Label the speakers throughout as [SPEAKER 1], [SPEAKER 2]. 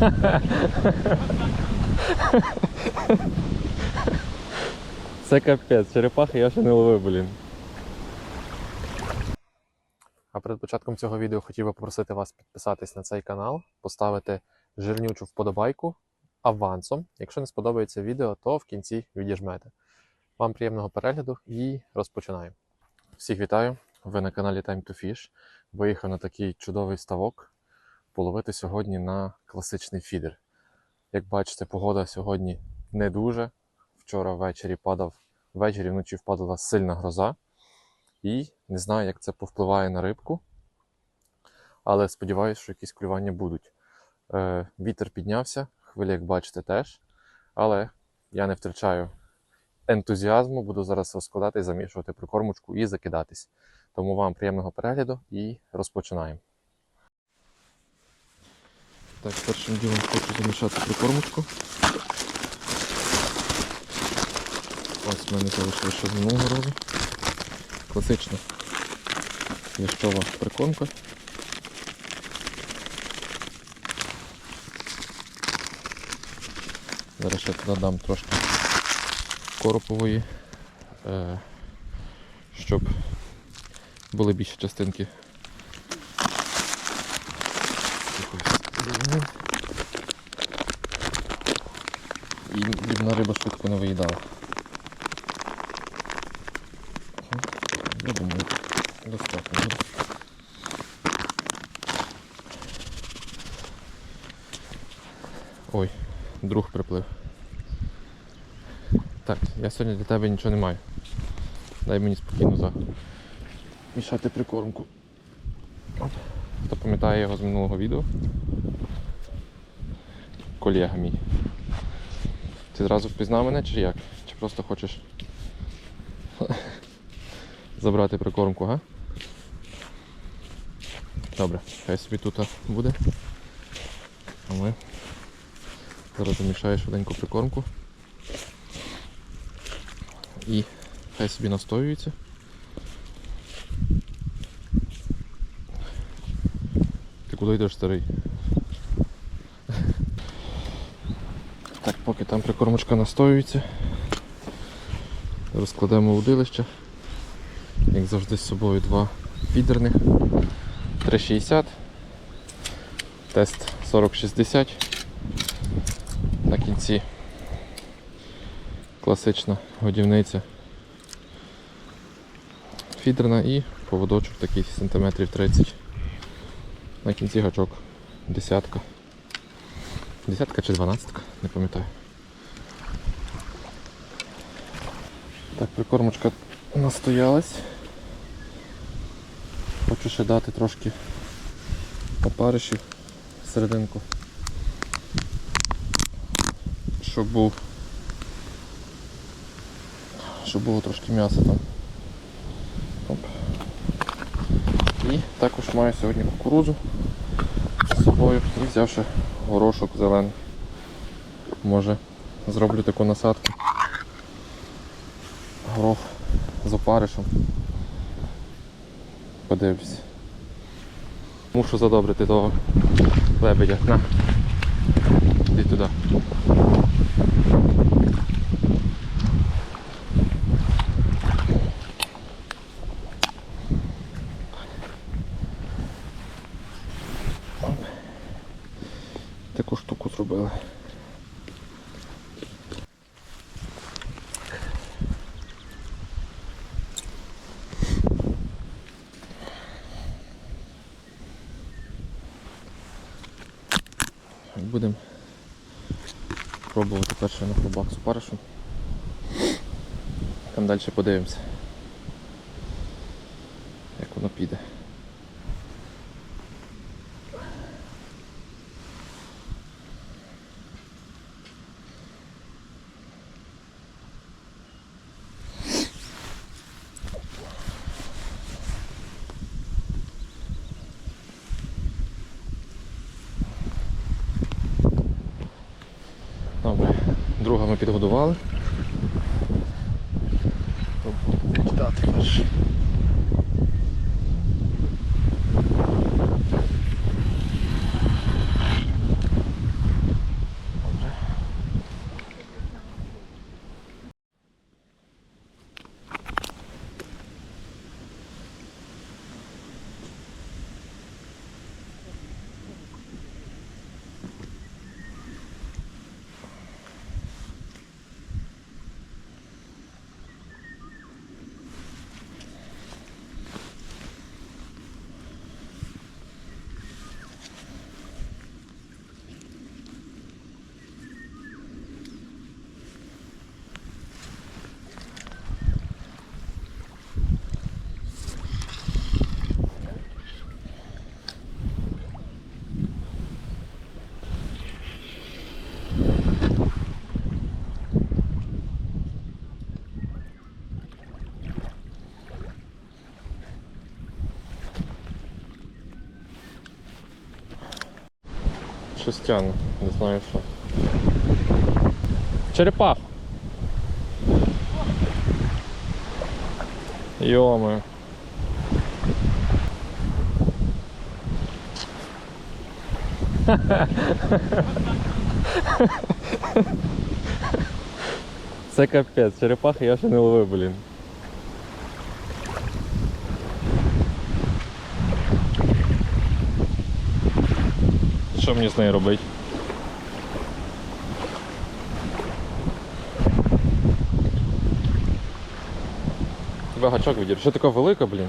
[SPEAKER 1] Це капець, черепахи я ще не ловив, блін. А перед початком цього відео хотів би попросити вас підписатись на цей канал, поставити жирнючу вподобайку авансом. Якщо не сподобається відео, то в кінці відіжмете. Вам приємного перегляду і розпочинаємо. Всіх вітаю! Ви на каналі Time to Fish. Виїхав на такий чудовий ставок половити сьогодні на класичний фідер. Як бачите, погода сьогодні не дуже. Вчора ввечері падав, ввечері вночі впадала сильна гроза. І не знаю, як це повпливає на рибку. Але сподіваюся, що якісь клювання будуть. Е, вітер піднявся, хвилі, як бачите, теж. Але я не втрачаю ентузіазму, буду зараз розкладати, замішувати прикормочку і закидатись. Тому вам приємного перегляду і розпочинаємо. Так, першим ділом хочу замішати прикормочку. Ось в мене залишилося ще з минулого разу. Класична ящова прикормка. Зараз ще туди дам трошки коропової, е, щоб були більші частинки. І дрібна риба швидко не виїдала. Я думаю, достатньо. Ой, друг приплив. Так, я сьогодні для тебе нічого не маю. Дай мені спокійно замішати прикормку. Оп. Хто пам'ятає його з минулого відео? Колега мій. Ти зразу впізнав мене чи як? Чи просто хочеш забрати прикормку, га? Добре, хай собі тут буде. А ми зараз замішаю швиденько прикормку. І хай собі настоюється. Ти куди йдеш старий? Так, поки там прикормочка настоюється. Розкладемо удилище. Як завжди з собою два фідерних. 3,60. Тест 4060. На кінці класична годівниця фідерна і поводочок такий сантиметрів 30. На кінці гачок десятка. Десятка чи дванадцятка, не пам'ятаю. Так, прикормочка настоялась. Хочу ще дати трошки опаришів серединку. Щоб був щоб було трошки м'яса там. Оп. І також маю сьогодні кукурудзу з собою і взявши горошок зелений. Може зроблю таку насадку. Горох з опаришем. Подивлюсь. Мушу задобрити того лебедя. На. Іди туди. Будемо пробувати перше на хробак з парашем. Там далі подивимося, друга ми підгодували. Тобто Дати перше. Щось тягне, не знаю що. Черепах. Йоми. Це капець, черепахи я ще не ловив, блін. Що мені з нею робити? Тебе гачок відір. Що така велика, блін?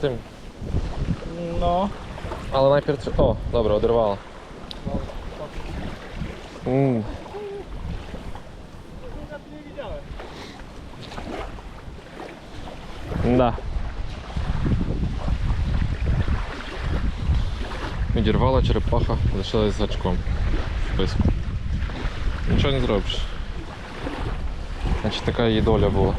[SPEAKER 1] Тим.
[SPEAKER 2] No.
[SPEAKER 1] Але тр- О, добре, одервала. М. Відірвала черепаха, лишилась з гачком в списку. Нічого не зробиш. Значить така її доля була.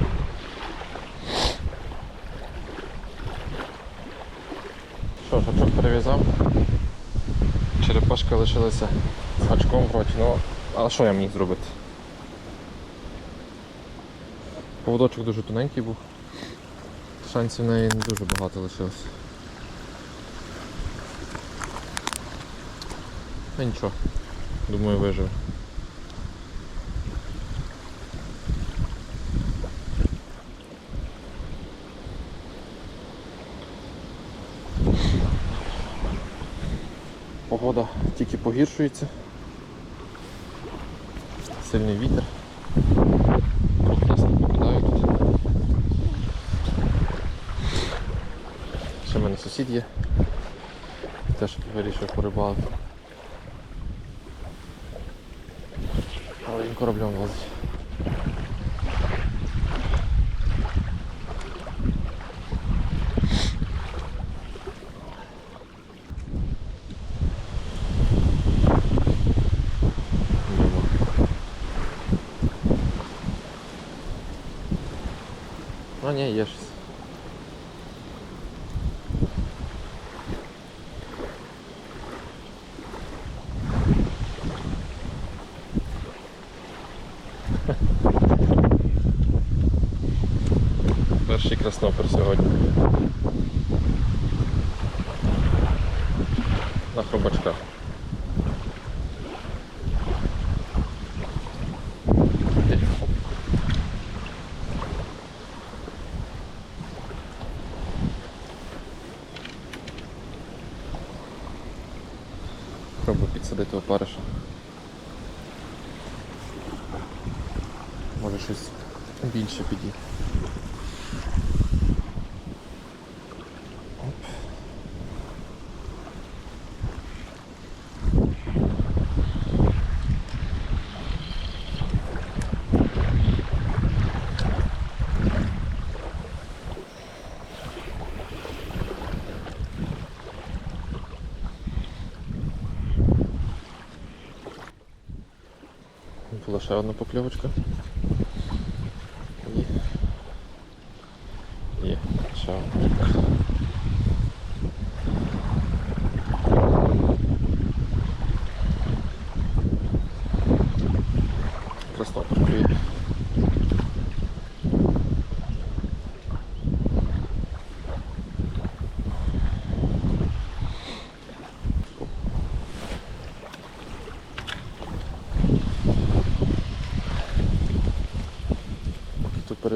[SPEAKER 1] Що, гачок перев'язав. Черепашка лишилася з гачком вроді, ну, а що я міг зробити? Поводочок дуже тоненький був. Шансів в неї не дуже багато лишилось. Ну нічого. Думаю, виживе. Погода тільки погіршується. Сильний вітер. Не покидають. Ще в мене сусід є. Теж вирішив порибалити. Але він кораблем лазить. А, ні, є. Краснопер сьогодні. На хробачках. Пробую підсадити опариша. Може щось більше підійде. Була ще одна покльовочка. І... Є, ще. Краснопер клює.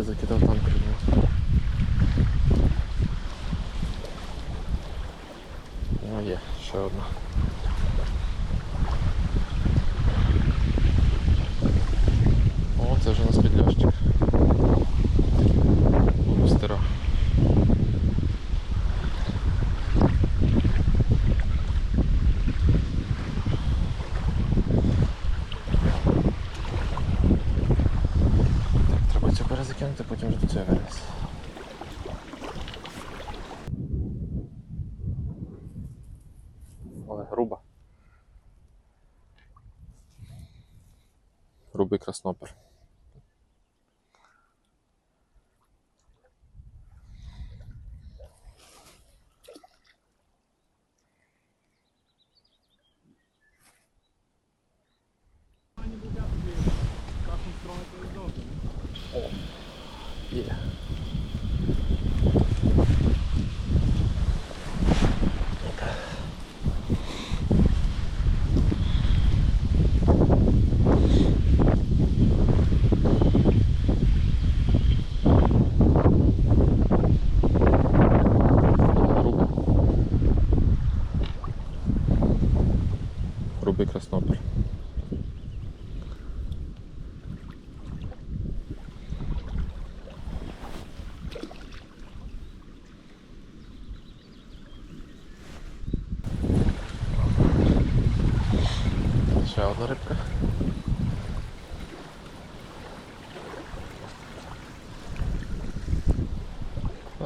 [SPEAKER 1] Тут перезакидав там клюнув. kas.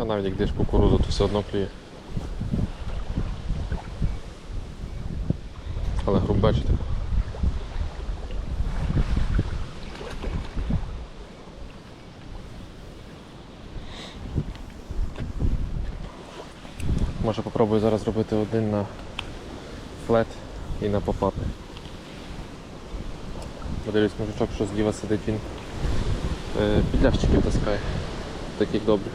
[SPEAKER 1] Навіть як диш кукурузу, то все одно клює. Але грубечите. Може попробую зараз зробити один на флет і на попапи. Подивлюсь, мужичок, що зліва сидить він. Е, таскає. Таких добрих.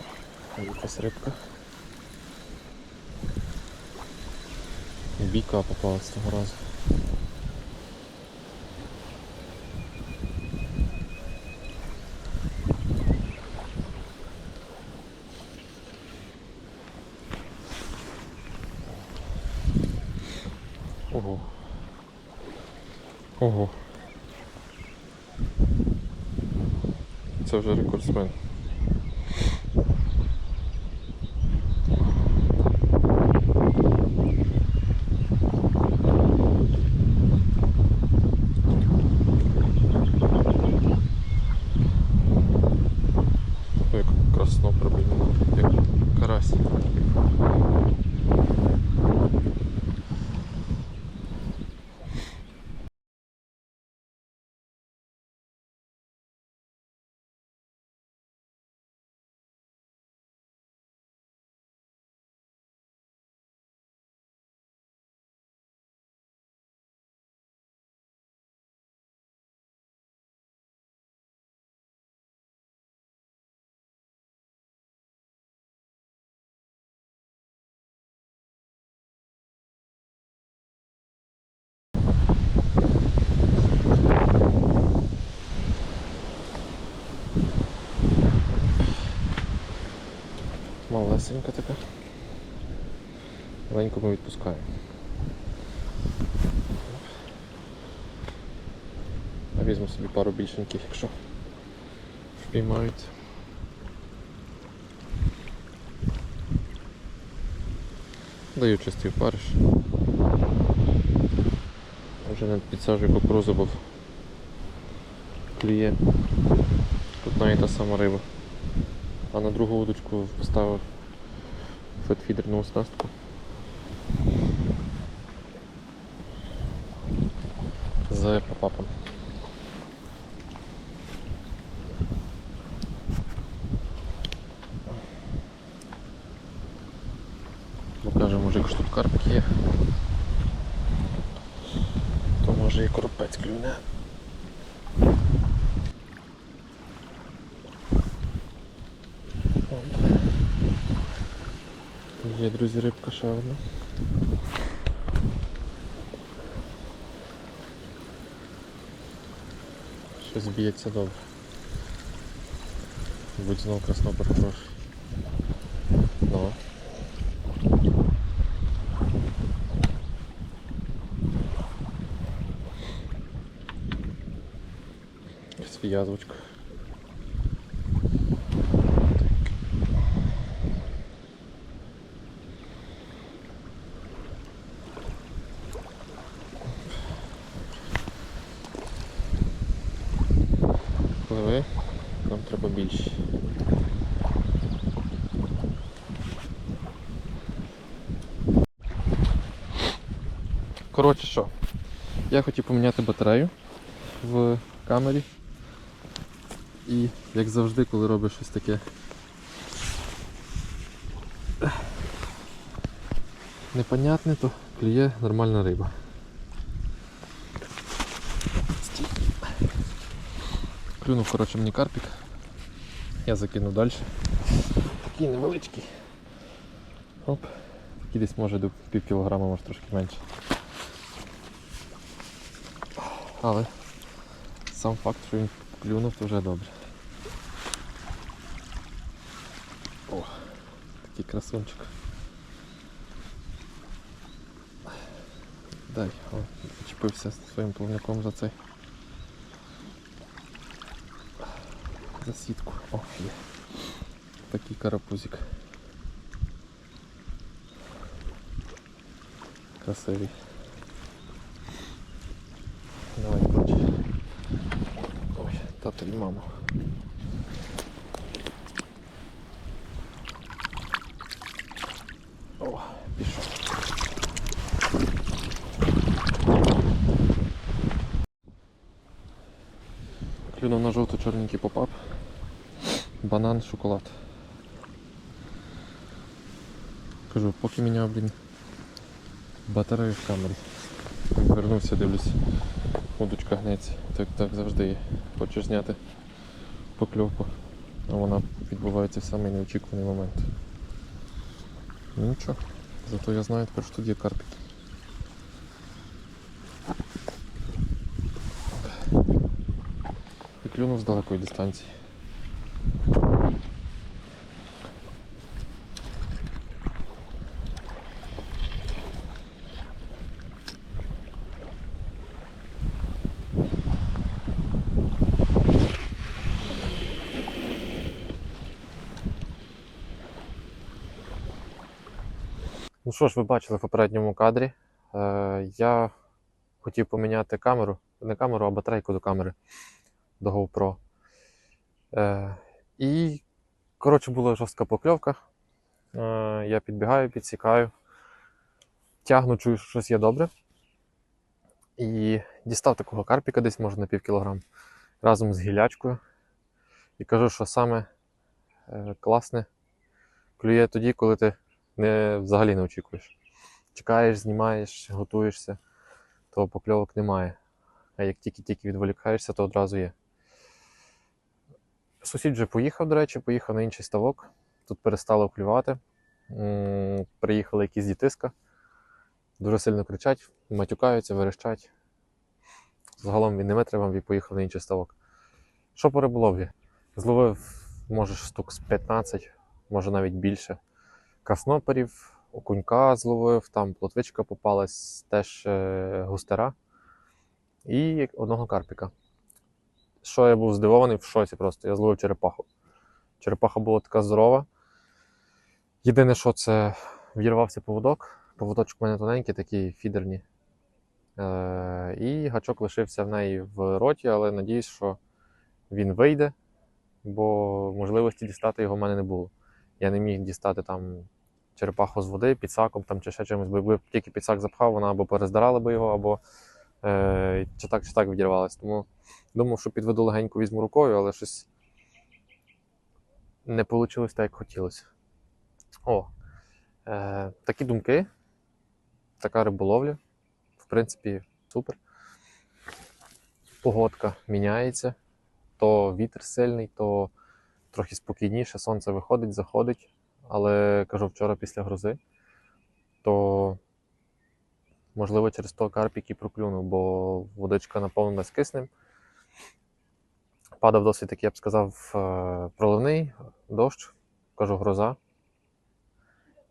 [SPEAKER 1] Там Якась рибка. Біка попалась того разу. Ого. Ого. Це вже рекордсмен. Ну, як красно пробігнуло, як карась. Малесенька така. Маленьку ми відпускаємо. А візьму собі пару більшеньких, якщо впіймають. Даю чистий париш. Вже не підсаджую кукурузу, бо клює. Тут навіть та сама риба. А на другу удочку поставив фетфідерну оснастку. За попапом. Одна. Щось б'ється добре. Будь знов краснопер хороший. Ну. Зв'язочка. Пливи, Коротше що, я хотів поміняти батарею в камері. І як завжди, коли робиш щось таке непонятне, то клює нормальна риба. Клюнув, коротше, мені карпік. Я закинув далі. Такий невеличкий. Оп. Такий десь може до пів кілограма, може трошки менше. Але сам факт, що він клюнув, то вже добре. О, такий красунчик. Дай, о, чіпився своїм плавником за цей. За сітку. О, є. Такий карапузик. Красивий. Ой, тато і. О, пішов. Клюнув на жовто-чорненький попап. Банан, шоколад. Кажу, поки міняв, блін, батарею в камері. Вернувся, дивлюсь, удочка гнеться. Так, так завжди є. Хочеш зняти покльовку, а вона відбувається в самий неочікуваний момент. Ну нічого, зато я знаю тепер, що тут є карпік. І клюнув з далекої дистанції. Ну що ж, ви бачили в попередньому кадрі. Е, я хотів поміняти камеру, не камеру, а батарейку до камери до GoPro. Е, і, коротше, була жорстка покльовка. Е, я підбігаю, підсікаю, тягну, чую, що щось є добре. І дістав такого карпіка десь, може, на пів кілограм, разом з гілячкою. І кажу, що саме е, класне клює тоді, коли ти не, взагалі не очікуєш. Чекаєш, знімаєш, готуєшся, то покльовок немає. А як тільки-тільки відволікаєшся, то одразу є. Сусід вже поїхав, до речі, поїхав на інший ставок. Тут перестало клювати. Приїхали якісь дітиска. Дуже сильно кричать, матюкаються, верещать. Загалом він не витримав і поїхав на інший ставок. Що по риболовлі? Зловив, може, штук з 15, може навіть більше красноперів, окунька зловив, там плотвичка попалась, теж е, густера і одного карпіка. Що я був здивований в шоці просто. Я зловив черепаху. Черепаха була така здорова. Єдине, що це в'ірвався поводок. Поводочок у мене тоненький, такі фідерні. Е, і гачок лишився в неї в роті, але надіюсь, що він вийде, бо можливості дістати його в мене не було. Я не міг дістати там черепаху з води, підсаком там, чи ще чимось, бо якби тільки підсак запхав, вона або перездарала би його, або е, чи так, чи так відірвалась. Тому думав, що підведу легенько візьму рукою, але щось не вийшло так, як хотілося. О, е, такі думки, така риболовля. В принципі, супер. Погодка міняється. То вітер сильний, то трохи спокійніше, сонце виходить, заходить. Але кажу, вчора після грози, то можливо через то карпік і проклюнув, бо водичка наповнена з киснем. падав досить таки, я б сказав, е, проливний дощ, кажу, гроза.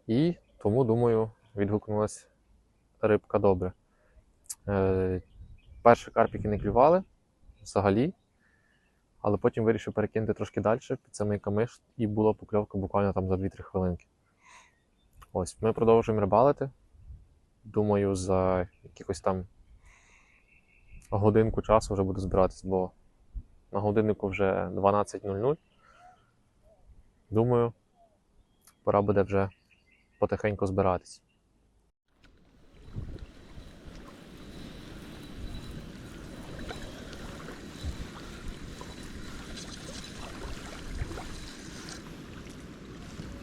[SPEAKER 1] І тому, думаю, відгукнулась рибка добре. Е, Перші карпіки не клювали взагалі, але потім вирішив перекинути трошки далі під самий камиш, і була покльовка буквально там за 2-3 хвилинки. Ось, ми продовжуємо рибалити. Думаю, за якихось там годинку часу вже буду збиратись, бо на годиннику вже 12.00. Думаю, пора буде вже потихеньку збиратись.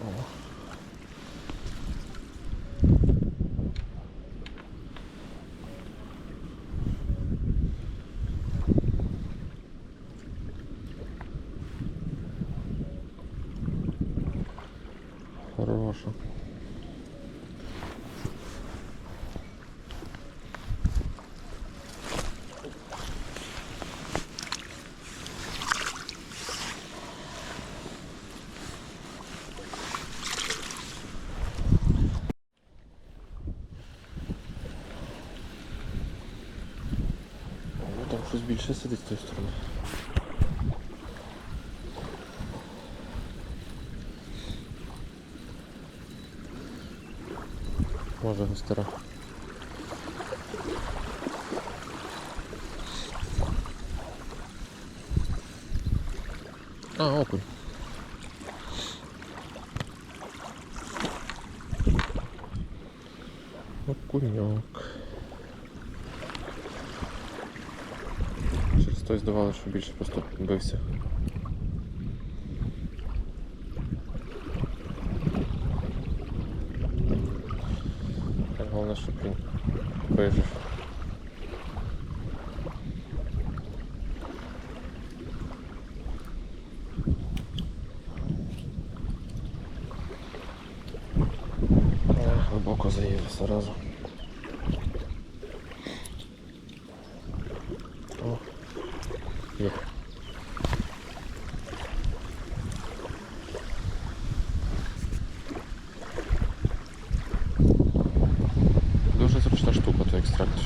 [SPEAKER 1] 어. Більше сидить з тої сторони. Може густера. А, окунь. Окуньок. Той що більше просто бився. Головне, щоб він вижив. Е, Глибоко заїли сразу. О, є. Дуже зручна штука, той екстрактор.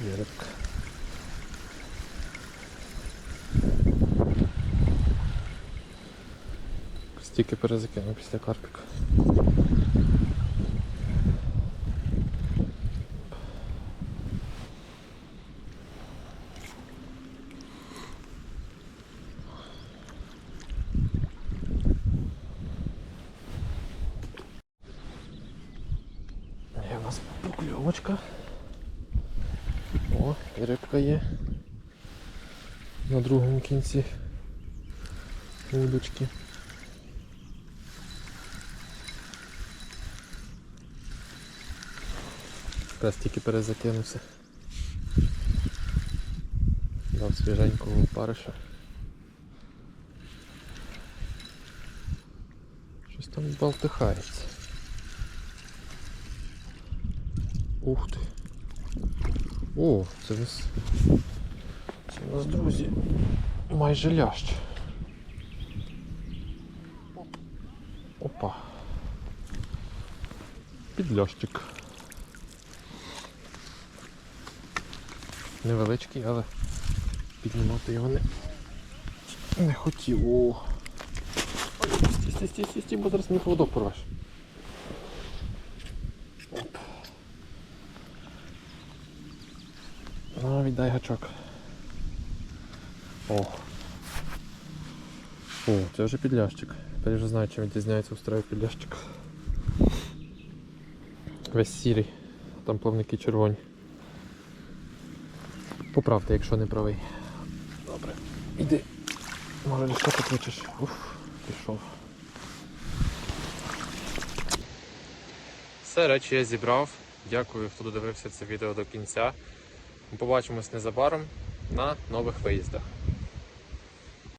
[SPEAKER 1] Є рибка. Стільки після карпіка. Є у нас покльовочка. О, і рибка є. На другому кінці удочки. Якраз тільки перезакинувся. Дав свіженького опариша. Щось там болтихається. Ух ти. О, це нас. Це в нас, друзі. Майже лящ. Опа. Підлящик. Невеличкий, але піднімати його не, не хотів. Стій, стій, стій, стій, бо зараз мені поводок порвеш. А, віддай гачок. О. О, це вже підлящик. Тепер вже знаю, чим відрізняється устрою підлящик. Весь сірий, там плавники червоні. Поправте, якщо не правий. Добре. Іди. Може лише покличеш. Уф, пішов. Все, речі я зібрав. Дякую, хто додивився це відео до кінця. Побачимось незабаром на нових виїздах.